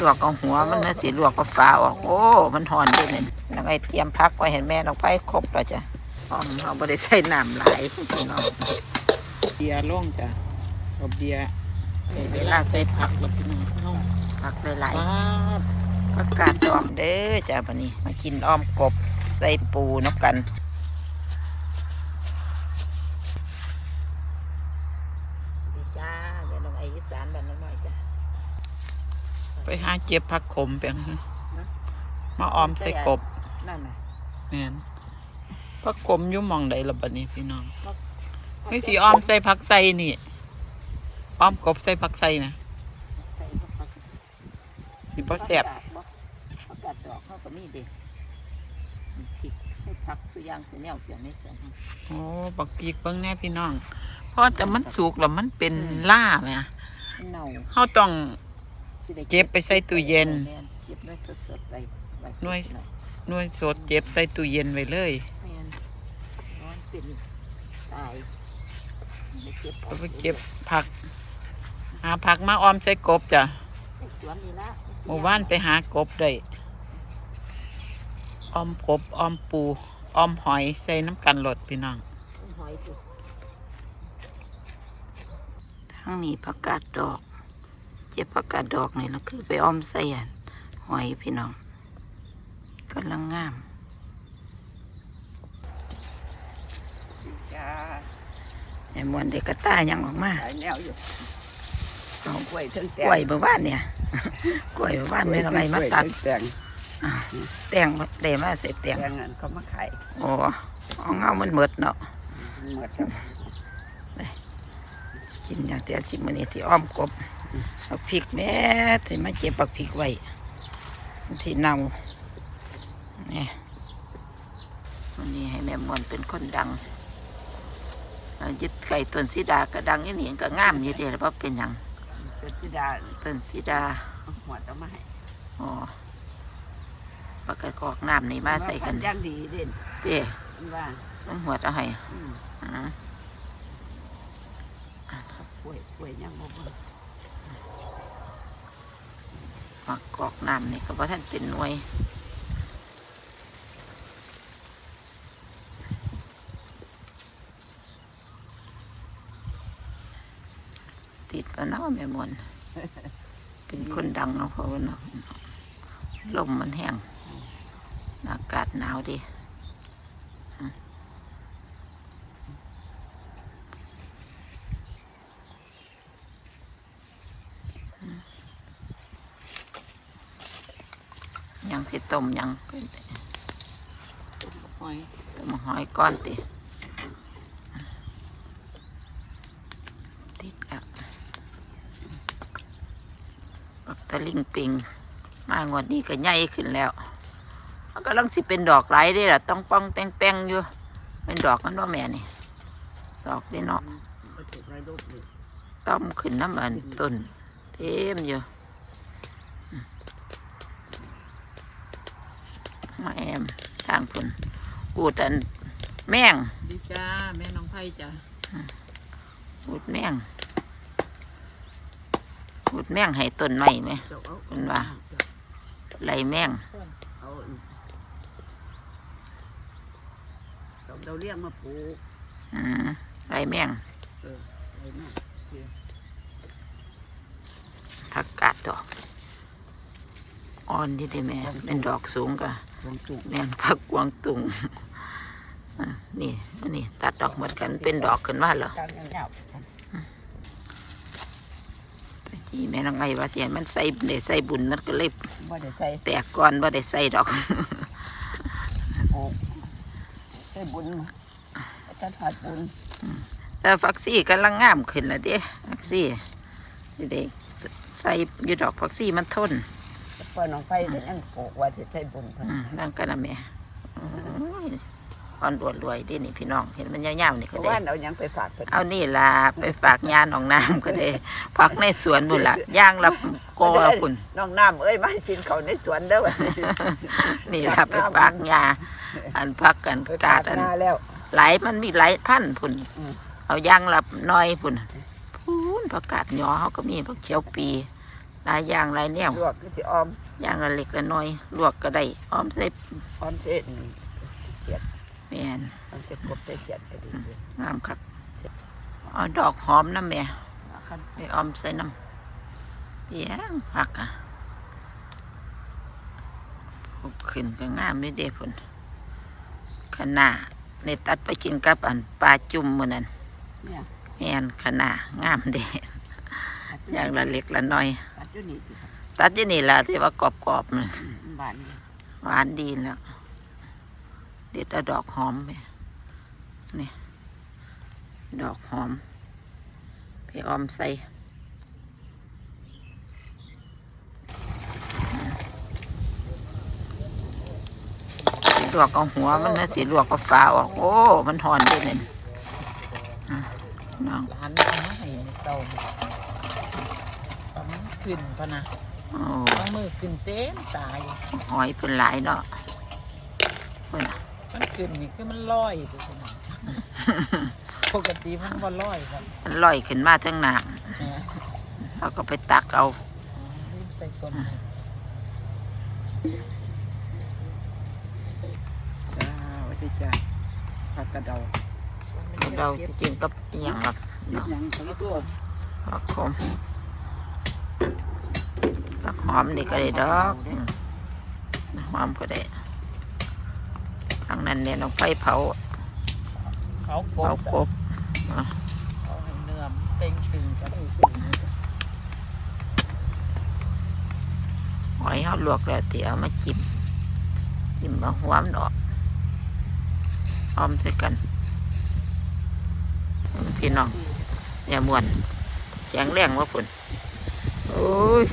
ลวกเอาหัวมันนะสิลวกก็ฟ้าออก โอ้ มันหอนด้วยเนี่ยน้องไอเตรียมพักไว้เห็นแม่น้องไปครบแล้วจ้ะหอมเราไม่ได้ใส่น้ำหลายพี่น้องเบียร์ล่งจ้ะเอาเบียร์เวลาใส่ผักแล้วพี่น้องล่งผักหลายปั๊บๆผักกาดดองเด้อจ้ะบันนี้ มากินอ้อมกบใส่ปูนับกันดีจ้าเดี๋ยวน้องไออีสานบ้านน้องน้อยจ้ะ ไปหาเจ็บผักขมเปียงมาออมใส่กบนั่นน่ะแม่นผักขมอยู่หมองใดละบัดนี้พี่น้องนี่สีออมใส่ผักใส่นี่ออมกบใส่ผักใส่นะใส่ผักสิบ่แซ่บผักกาดดอกเขาก็มีเด็ผิดให้ผักสุอยางสีแนวเกี่ยวในสวนเขาโอ้บักปีกเบิ่งแน่พี่น้องเพราะแต่มันสุกแล้วมันเป็นล่าแหมเน่าเฮาต้อง สิได้เก็บไปใส่ตู้เย็นเก็บไว้สดๆไว้ไว้หน่วยหน่วยสดเจ็บใส่ตู้เย็นไว้เลยแม่นร้อนเป็นตายไปเก็บก็ไปเก็บผัก หาผักมาออมใส่กบจ้ะในสวนนี่ละหมู่บ้านไปหากบได้ออมกบออมปูออมหอยใส่น้ำกันหลดพี่น้อง หอยสิทั้งนี้ผักกาดดอก เจ็บผักกาดดอกนี่แล้วคือไปอ้อมใส่อันหอยพี่น้องกำลังงามจ้าไอ้มวนเด็กกระต้ายังออกมาหลายแนวอยู่เอากล้วยทั้งแตกล้วยเมื่อวานเนี่ยกล้วยเมื่อวานไม่ทำไมมาตัดแตงแตงเดมาใส่แตแตงงอันเขามาขายโอ้เอาเงามันหมดเนาะหมดแล้วกินอย่างเตียชิมมันนี่ที่อ้อมกบ เอาพริกแม่ที่มาเก็บปักพริกไว้มันที่เน่าเนี่ยวันนี้ให้แม่มวนเป็นคนดังเอายึดไก่ต้นสีดาก็ดังอยี่นี่ก็งามอยู่เดียวเพราะเป็นอย่างเป็นจิดาต้นสีดาหัวต้องมาให้อ๋อปากกกอกน้ำนี่มาใส่กันย่างดีเด่นเต้มันว่าต้องหัวเอาให้อืมอืมกล้วยกล้วยย่างบ่ เบิ่งปากกอกน้ำนี่ก็เพราะท่านเป็นหน่วยติดปะเนาะแม่มวนเป็นคนดังเนาะเพราะว่าเนาะลมมันแห้งอากาศหนาวดีอืมยัง ที่ต้มยังหอยต้มหอยก้อนติติดแล้วบักตะลิงปิง มางวดนี้ก็ใหญ่ขึ้นแล้วมันก็ลังสิเป็นดอกไหลายเด้ล่ะ ต้องป้องแป้งแป้งๆอยู่ เป็นดอกมันว่าแม่นี่ ดอกได้เนาะบ่ถูกไรลูกนี่ต้อมขึ้นน้ำมันต้น เต็มอยู่อืม มาแอมทางพุ่นกูดอันแม่งดีจ้าแม่น้องไผ่จ้ะกูดแม่งกูดแม่งให้ต้นไม้ไหมเจ้าเอามันว่าไหลแม่งเอาอันเราเราเลี้ยงมาปลูกอืมไหลแม่งเอออะไรแม่ผักกาดดอกอ่อนที่ได้แม่เป็นดอกสูงกะ ลงจุกแม่นผักกวางตุงอะนี่อันนี่ตัดดอกหมดกันเป็นดอกขึ้นมาแล้วกลางยาวแต่ที่แม่นางไงว่าเสียมันใส่ได้ใส่บุญมันก็เลยๆบ่ได้ใส่แตกก่อนว่าได้ใส่ดอก ปลูกใส่บุญอาจารย์ถอดบุญแต่ฟักซี่กำลังงามขึ้นแล้วเด้ฟักซี่สิได้ใส่อยู่ดอกฟักซี่มันทน พอน้องไฟก็ยังปลูกว่าสิใส่บุญเพิ่น อืมนั่นก็นะแม่โอ้ยอ่อนรวยรวยเดินี่พี่น้อง เห็นมันยาวๆนี่ก็เพราะได้ ว่าเอายังไปฝากเพิ่นเอานี่ล่ะไปฝากยาหนองน้ำก็ได้ พักในสวนบุญละย่างละโกเอาคุณ น้องน้ำเอ้ยมากินเขาวในสวนเด้อวะนี่ล่ะไปฝากยาอันพักกันไปกาฝาดกอันหน้าแล้ว หลายมันมีหลายพันธุ์พุ่น อืม เอาย่างละน้อยพุ่นพูนประกาศหยอเขาก็มีผักเขียวปีหลายอย่างหลายแนวลวกคือสิออม อย่างละเล็กละน้อย ลวกก็ได้ออมใส่ออมเส้นเขียดแม่นออมเส้นกบใส่เขียดก็ดีอยู่งามคักเอาดอกหอมน้ำแม่คันไปออมใส่น้ำเยี่ยงผักอะปลูกขึ้นก็งามเลยเด้พุ่นขนาในตัดไปกินกับอันปลาจุ่มมือนั้นเนี่ยแม่นขนางามเด้อย่างละเล็กละน้อยปัจจุบันสิครับ ตัดที่นี่ละที่ว่ากรอบๆนั่นบ้านนี่หวานดีแล้ว เด็ดเอาดอกหอมไปนี่ดอกหอม ไปออมใส่สิลวกเอาหัวมันนะสิลวกเอาฝาออก โอ้ มันหอนด้วยเนี่ยอะน้องร้านเอามาให้เศร้าเอามันขึ้นพะนะ โอ้เอามือขึ้นเต็มตายหอยเป็นหลายเนาะเพิ่นน่ะมันขึ้นนี่คือมันลอยตัวนี้ปกติมันบ่ลอยครับมันลอยขึ้นมาทั้งหน้าแหมเราก็ไปตักเอารีบใส่ก้นให้จ้าสวัสดีจ้าผักกระเดาเราจะกินกับอหย่างแบบเฮ็ดหยังเขาตัวผักขม ผักหอมนี่ก็ได้ดอกอืมหอมก็ได้ทางนั้นเนี่ยน้องไฟเผาเขากเผาบกบเขาให้เนื้อมันเต็งตึงกันหอยเขาลวกแล้วที่เอามาจิ้มจิ้มเอาหัวมันออกออมใส่กันพี่น้องอย่าม่วนแข็งแรงว่าฝุ่นโอ้ย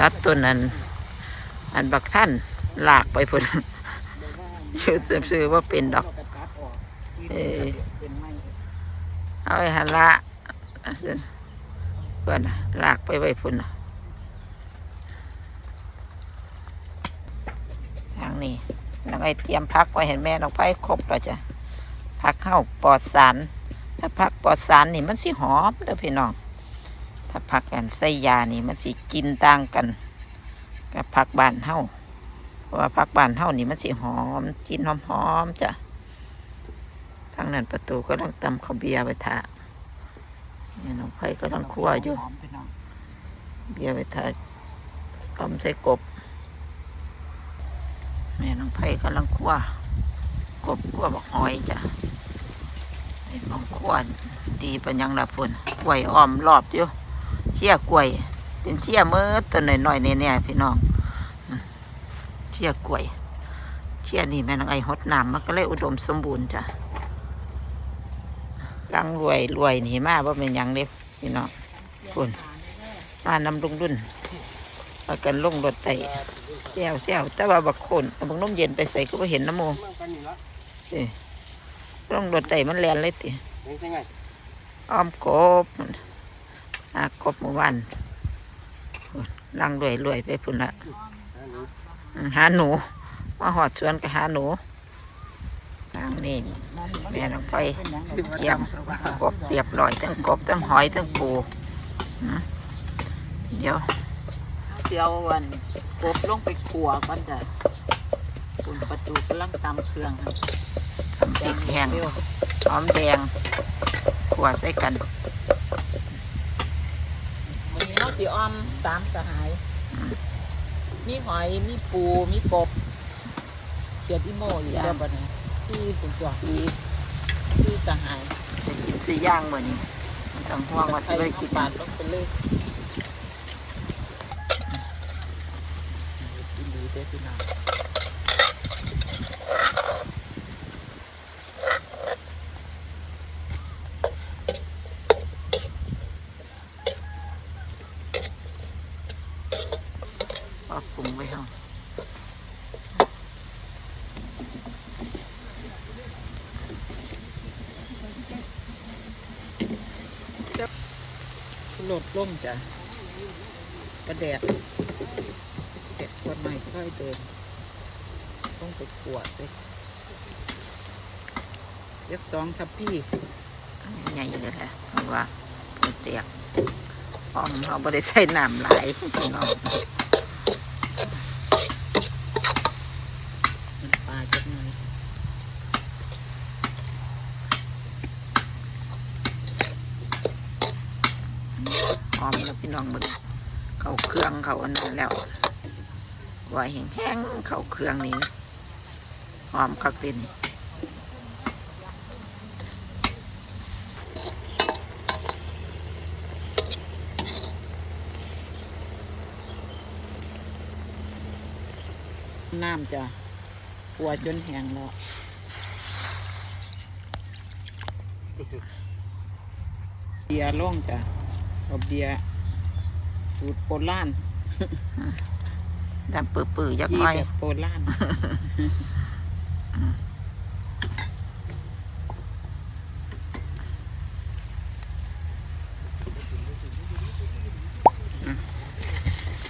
ตัดต้นนั้นอันบักท่านลากไปพุ่นชื่อซื้อว่าเป็นดอกเออเอาไอ้หันละเพื่อนน่ะลากไปไว้พุ่นน่ะทางนี้น้องไอเตรียมพักไว้เห็นแม่น้องไปครบแล้วจ้ะพักเข้าปลอดสารถ้าพักปลอดสารนี่มันสิหอมเด้อพี่น้อง ถ้าพักกันใส่ยานี่มันสิกินต่างกัน กับพักบานเฮาเพราะว่าพักบานเฮานี่มันสิหอมกินหอมๆจ้ะทางนั้นประตูก็ต้องตำข้าวเบียร์ไปทาเนี่ยน้องไผ่ก็ต้องคั่วอยู่เบียร์ไปทาอมใส่กบแม่น้องไผ่ก็ลังคั่วกบคั่วบักหอยจ้ะไอ้ของคั่วดีเป็นหยังละพุ่นกล้วยอ้อมรอบอยู่ ชี่ยกล้วย เป็นเชี่ยเมื่อตัวหน่อยๆเนี่ยพี่น้องเชี่ยกล้วยเชี่ยนี่แม่น้องไอ้หดน้ำมันก็เลยอุดมสมบูรณ์จ้ะรังรวยรวยนี่มากว่าเป็นยังเด็บพี่น้องคุณมานำลุงรุ่นมากันลงรถไต่แซวแซวแต่ว่าบักโคนเอาบักน้มเย็นไปใส่ก็เห็นน้ำโมเอ้ลงรถไต่มันแลนเลยติอ้อมกบมัน หากบเมื่อวานพุ่นรังรวยรวยไปพุ่นละอืมหาหนูมาหอดสวนก็หาหนูทางนี้แม่น้องไปเยี่ยมกบเรียบร้อยทั้งกบทั้งหอยทั้งปูนะเดี๋ยวเดี๋ยววันกบลงไปขัวก่อนจ้ะคุณประตูกำลังตำเครื่องให้ทำพริกแห้งหอมแดงขัวใส่กันวันนี้เรา สิอ้อมสามสหาย มีหอย มีปู มีกบเกียดอีโมอยู่แล้วบัดนี้ที่สุดยอดอีกที่สหายจะกินซื้อย่างมื่อนี้มันต้องห่วงว่าจะไม่ได้กินปาดลงไปเลยกินดีเด้อพี่น้อง ปรับปรุงไว้เฮา โห ลดล่มจ้ะกระแดดแดดคนหน่อยซอยเดินต้องไปขวดเลยเรียกสองทับพี่ใหญ่เลยแหละเพราะว่าเตียกออมเราบ่ได้ใส่น้ำไหลพี่น้อง น้ำปลาจักหน่อย หอมแล้ว พี่น้องมึงเขาเครื่องเขาอันนั้นแล้วว่าแห้งๆเขาเครื่องนี่หอมคักเด่นน้ำจ้ะปัวจนแห้งแล้วเบียร์ล่งจ้ะเอาเบียร์ สูตรโบราณดำปื้อๆยักยี่หน้อยแบบโบราณ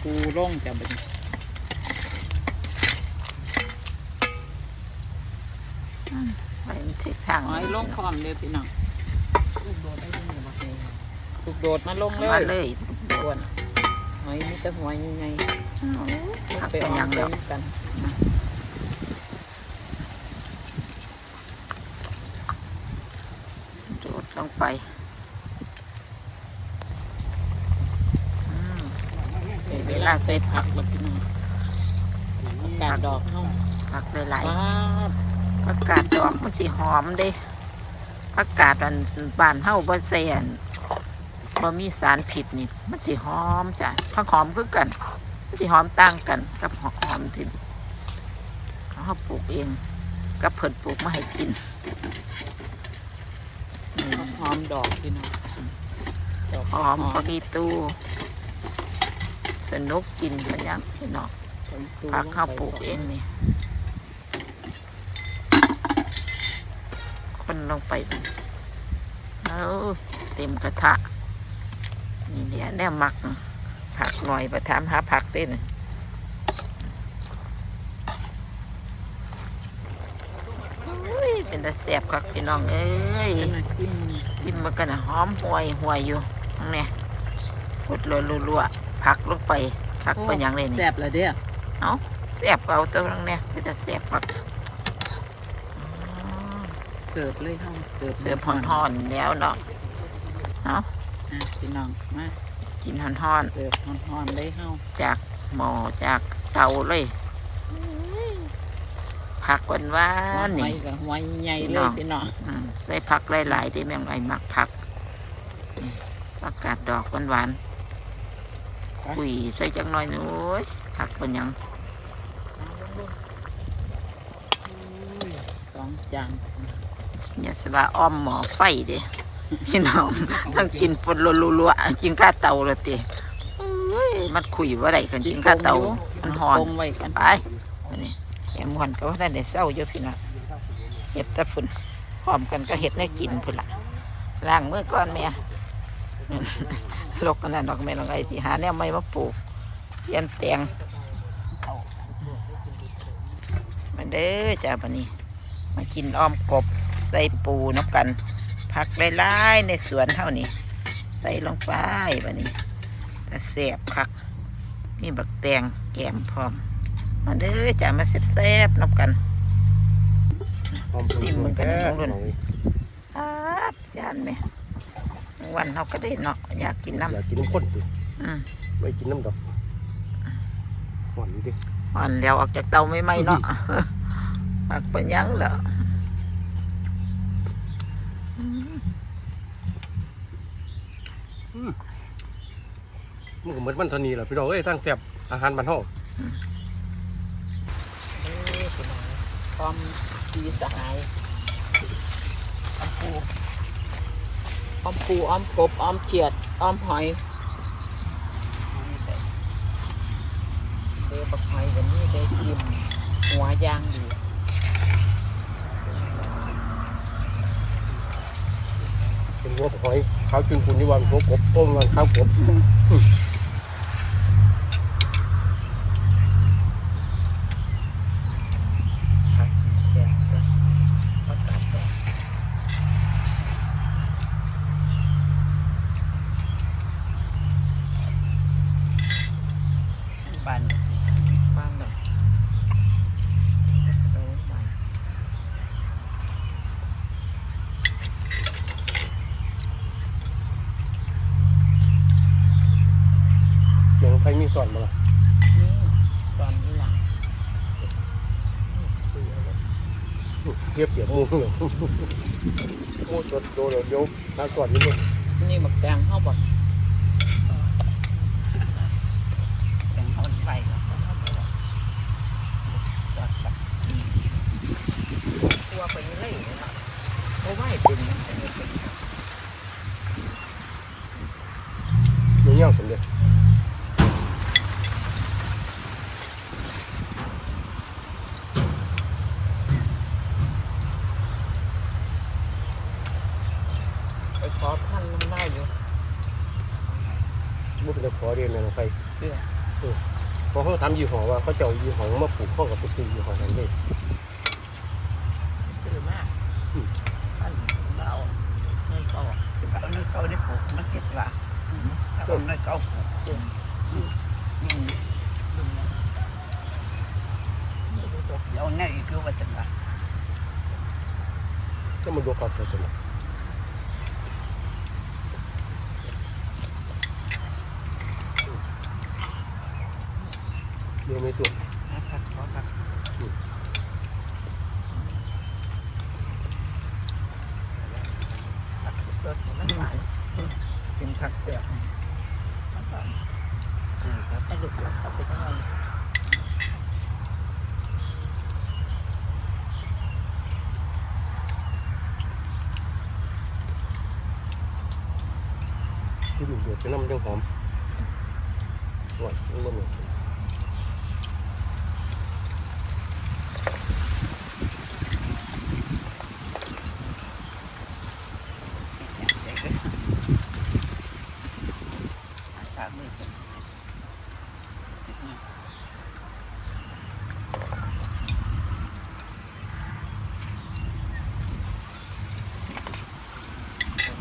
ปูล่งจ้ะบัดนี้ไปมันทิศทางหอยลงพร้อมเลยพี่น้องลูกโดดได้ยังไงบ้างลูกโดดมาลงเลมายเลยส่วน หอยมีแต่หัวใหญ่ผักๆไปเป็นเออหยัมงใส่แล้วน้ำกันโดดลงไปอืมเวลาใส่ผักแล้วพี่น้องกาดดอกเฮาผักหลายว้าบๆผักกาดดอกมันสิหอมเด้ผักกาดอันบ้านเฮาบ่ใส่อัน บ่มีสารผิดนี่ มันสิหอมจ้ะผักหอมคือกัน มันสิหอมต่างกันกับหอมที่เฮาปลูกเอง กับเพิ่นปลูกมาให้กินนี่หอมดอกพี่น้องดอกหอมผักอีตูสนุกกินมันยังพี่น้องผักข้าวปลูกเองนี่คนลงไปเอาเต็มกระทะ นี่เนี่ยแน่มัก ผักหน่อยประทามหาผักเต้นอุ้ยเป็นตาแสบคักพี่น้องเอ้ยเป็นอาซิมซิมมันกันนะหอมห่วยห่วยอยู่ตรงเนี้ยฟุดรัวๆผักลงไปคักเป็นหยังเลยนี่แซ่บเลยเด้อเอาแสบเอาตัวตรงเนี้ยเป็นแต่แสบผักอ๋อเสิร์ฟเลยเฮาเสิร์ฟเสือพอนหอนๆแล้วเนาะเอา อะพี่น้องมากินหอนหอนเสิร์ฟฮ้อนๆเลยเฮาๆจากหม้อจากเตาเลยผักหวานหวาหัวนหอนี่ยกับหัวใหญ่พี่เลน้ยองพี่น้องอืมใส่ผักหลายๆที่แม่งไอ้มักผักนี่ผักกาดดอกหวานๆคุยใส่จังหน่อยหนูยผักเป็นหยังสองจานอย่าสว่าอ้อมหมอไฟเด้ พี่น้องทั้งกินฝนรัวๆกินข้าวเตาเลยติเอ้ยมันคุยว่าไรกันกินข้าวเตามันหอนปรุงไว้กันไปอันนี้แอมหอนก็ว่าได้ได้เศร้าอยู่พี่น้องเห็ดแตะพุ่นพร้อมกันก็เห็ดได้กินพุ่นละล้างมือก่อนแม่ลกกันนั่นดอกแม่ลองไอ้สิหาแนวไม่มาปลูกเพียนแตงมาเด้อจ้าบันนี้ มากินอ้อมกบใส่ปูนับกัน ผักหลายๆในสวนเท่านี้ ใส่ลงไปบันนี้แต่เสียบคักมีบักแตงแกมพร้อม มาเด้อจ้ามาแซ่บๆนับกันซิมมึงกันนะน้องรุ่นครับจานแม่วันเราก็ได้เนาะอยากกินน้อยากกินน้ำข้นดิำอืมไม่กินน้ำดอกหวานดิอ่อนแล้วออกจากเตาไม่ไหมๆเนาะผักเป็นหยังเหรออื มันก็เหมือนมันทานีแหละพี่น้องเอ้ยทั้งแซ่บอาหารบ้านเฮาความดีสหายออมปูออมปูออมกบออมเฉียดออมหอยเดบักหอยวันนี้ได้กินหัวยางดี เป็น หัวหอยขาจึงคุณนิวันหัวกบต้มวันข้าวกบ ผักแซ่บเลยผักกาดดอก ล่ะ นี่สอนนี่ล่ะ เทียบเปรียบห มูเลยหมูสดโดนเดี๋ยวถ้าก่อนนี่มนนี่บักแตงเฮาบัก เป็นเขาไปแล้วเขาเอาไปแล้วจอดกับตัวไปเลยเนาะเพราะว่าเป็นเป็นเป็น มันย่างสำเร็จ ไปขอพันน้ำได้อยู่ มันเป็นขอเรียนแม่นใคร เด้อ พอเขาทำยี่ห้อว่าเขาจะเอายี่ห้อมาปลูกข้อกับไปซื้อยี่ห้อนั้นเลยซื้อมากอันเราเงินเก่าเอาเงินเก่าได้ปลูกมาเก็บละเอาเงินเก่าปลูกอืมอืมเดี๋ยวนี่คือว่าจะละก็มันดูก่อนจะมาเยวไม่ตัวนะครับขอครับผักสดมันหวานเป็นผักเปลือกอืมครับให้ลูกหลานเขาไปทั้งวันที่หนึ่งเดือดจะน้ำยังหอมหวานมันบ่เหมือน ฝากมือกัน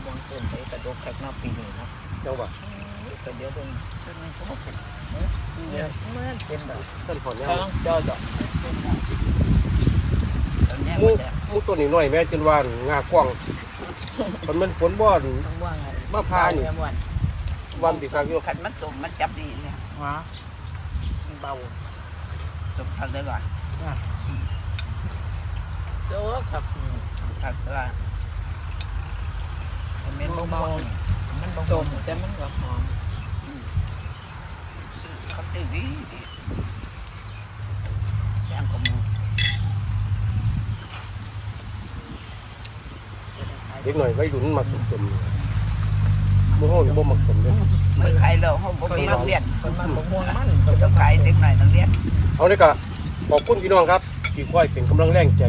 ผมมองเกินไปกระดกแขกนอกปีนี้นาะจังหวะก็เดี๋ยวเบิ่งซึ่งมันก็บ่เป็นเมื่อเมื่อเป็นแบบต้นหอนเนี่ยกำลังจอดอกเป็นแบบตอนนี้มูมันจะมูตัวนี้หน้อยแม่จนว่านงากว้างมันมันฝนบ่อนต้องว่างไงมาพานี่วันที่คักอยู่ขันมันตุ่มมันจับดีเนี่ยวะเบาตุ่มพักได้ก่อนโอ้ครับอืมพักได้ ก่อนมันเป็นเบาๆมันเบาต้มแต่มันก็หอมๆเขาตื่นดีดีแจ้งกมูเด็กหน่อยไว้ดุนมาสมสมมูห้องบ่มักสมเลยเมื่อใครเราเขาบ่มีโรงเรียนคนมันบ่ม่วงมันเขาจะขายเด็กหน่อยนักเรียนเอาเลยกะขอบคุณพี่น้องครับที่คอยเป็นกำลังแรงใจ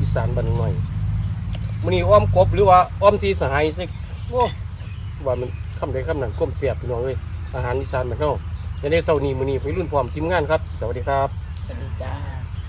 อีสานบ้านหน่อยมื้อนี้อ้อมกบหรือว่าอ้อมสีสหายสิ โอ้ว่ามันคำใดคำนั้นก้มเสียบพี่น้องเลยอาหารอีสานมันเท่าในในเช้านี้มื้อนี้ไปรุ่นพร้อมทีมงานครับ สวัสดีครับ สวัสดีจ้า